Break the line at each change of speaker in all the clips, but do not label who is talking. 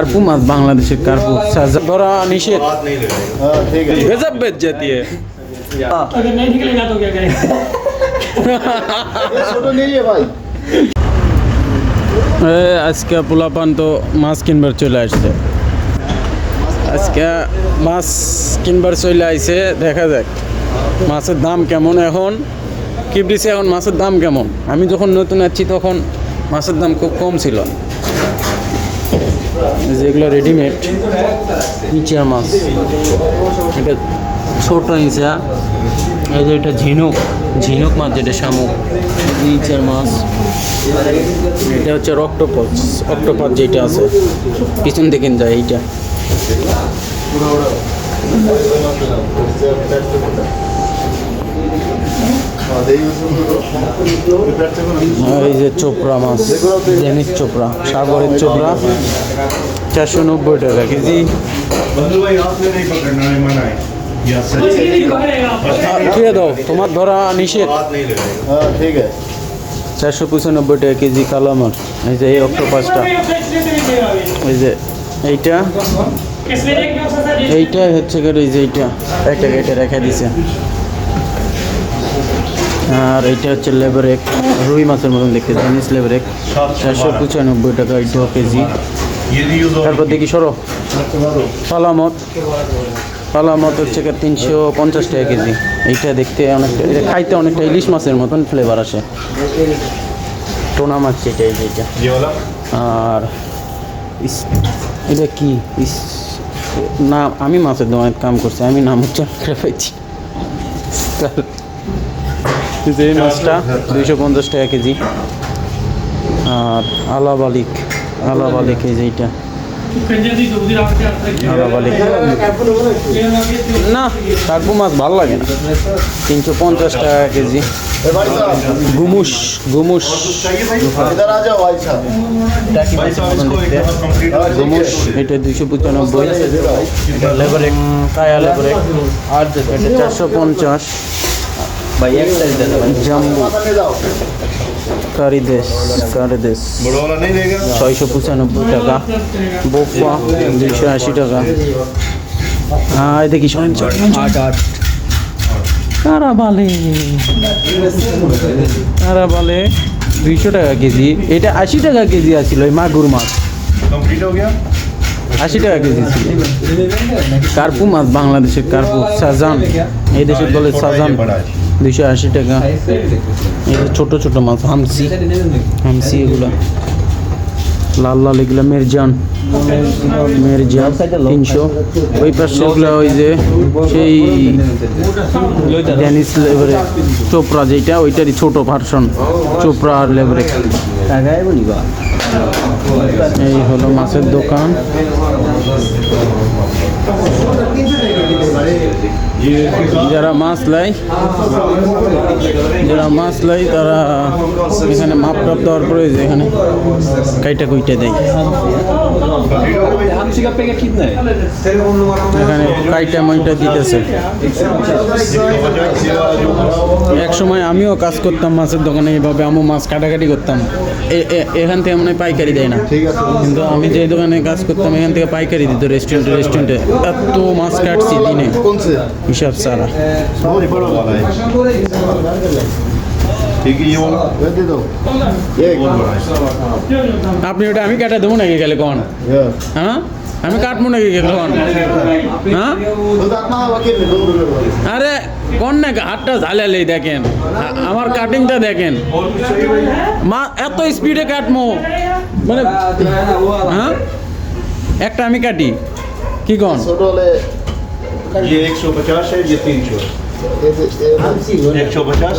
কার্পু মাছ বাংলাদেশের কার্পু। ধরা নিষেধ। গজব
বেদ
জাতীয়। আজকে পোলাপান তো মাছ কিনবার চলে আসছে। আজকে মাছ কিনবার চলে আইছে, দেখা যাক। মাছের দাম কেমন এখন? কিবরিসে এখন? মাছের দাম কেমন? আমি যখন নতুন আছি তখন মাছের দাম খুব কম ছিল। এই যে এগুলো রেডিমেড নিচের মাছ। এটা ছোট ইঁচা এই যে এটা ঝিনুক ঝিনুক মাছ যেটা শামুক। নিচের মাছ। এটা হচ্ছে অক্টোপাস অক্টোপাস যেটা আছে। পিছন থেকে যায় এইটা। এই যে চোপড়া মাছ জেনিস চোপড়া, সাগরের চোপড়া। চারশো নব্বই টাকা কেজি। ছুঁয়ে দাও, তোমার ধরা নিষেধ। চারশো পঁচানব্বই টাকা কেজি কালামার এই যে এই অক্টোপাসটা। এই যে এইটা। এইটা হচ্ছে এই যে এইটা। একটা কেটে রেখে দিছে। আর এটা হচ্ছে লেবার এক, রুই মাছের মতন দেখতে, জিনিস লেবার এক। চারশো পঁচানব্বই টাকা এটা কেজি। তারপর দেখি সরো। পালামত। পালামত হচ্ছে তিনশো পঞ্চাশ টাকা কেজি। এইটা দেখতে অনেকটা খাইতে অনেকটা ইলিশ মাছের মতন ফ্লেভার আসে। টোনা মাছ এটা।
এইটা
আর এটা কি? না, আমি মাছের দোকানে কাম করছি, আমি নাম হচ্ছে পাইছি কিন্তু মাছটা দুইশো পঞ্চাশ টাকা কেজি। আর আলাবালিক আলাবালিক এই যেটা না তারপর মাছ ভালো লাগে না। তিনশো পঞ্চাশ টাকা কেজি।
ঘুমুস
ঘুমুস।
ঘুমুস, এটা দুইশো পঁচানব্বই। লেবারেট কায়া আর এটা, চারশো পঞ্চাশ।
ভাই
কারিদেশ ছয়শো পঁচানব্বই টাকা। দুইশো আশি টাকা। হ্যাঁ দেখি কারা দুইশো টাকা কেজি। এটা আশি টাকা কেজি আছিল মাগুর মাছ। আশি টাকা কেজি ছিল। কার্পু মাছ বাংলাদেশের কার্পু সাজান। এই দেশের বলে সাজান। দুইশো আশি টাকা। এটা ছোটো ছোট মাছ, হামসি। হামসি এগুলো। লাল লাল এগুলো, মেরজান। মেরজান, তিনশো। ওই পাশে এগুলো ওই যে সেই ড্যানিস লেবারে চোপড়া যেটা ওইটারই ছোট ভার্সন চোপড়া আর লেবারে এই হলো মাছের দোকান। যারা মাছ লাই, যারা মাছ লাই, তারা এখানে মাপ টাপ দেওয়ার পরে এখানে কাইটা কুইটা দেয়। এখানে কাইটা ময়টা দিতেছে। এক সময় আমিও কাজ করতাম মাছের দোকানে এইভাবে আমিও মাছ কাটাকাটি করতাম। এখান থেকে মানে পাইকারি দেয় না। কিন্তু আমি যে দোকানে কাজ করতাম এখান থেকে পাইকারি দিত রেস্টুরেন্টে রেস্টুরেন্টে এত মাছ কাটছি দিনে। হিসাব
ছাড়া।
আপনি ওটা আমি কাটা দেবো নাকি গেলে
কখন
হ্যাঁ। আমি কাটবো নাকি কখন হ্যাঁ? আরে কোন না হাতটা ঝালালেই দেখেন। আমার কাটিংটা দেখেন। মা এত স্পিডে কাটমো মানে হ্যাঁ? একটা আমি কাটি। কি কন? একশো
পচাশ একশো
পচাশ।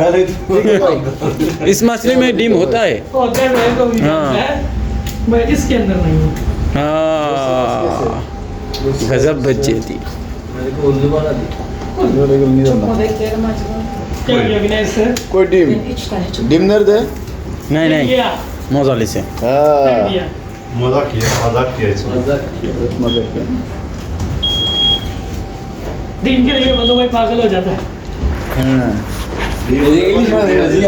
पहले
इस मछली में डिम होता है। हाँ।
इसके अंदर नहीं हाँ।
गजब बच्चे थी।
कोई। डिम? डिम
नहीं नहीं से।
हाँ।
मज़ा किया
मज़ा किया मज़ा किया।
मज़ा किया।
दिन के लिए बंदो भाई पागल हो जाता है।
हाँ।
Llegué y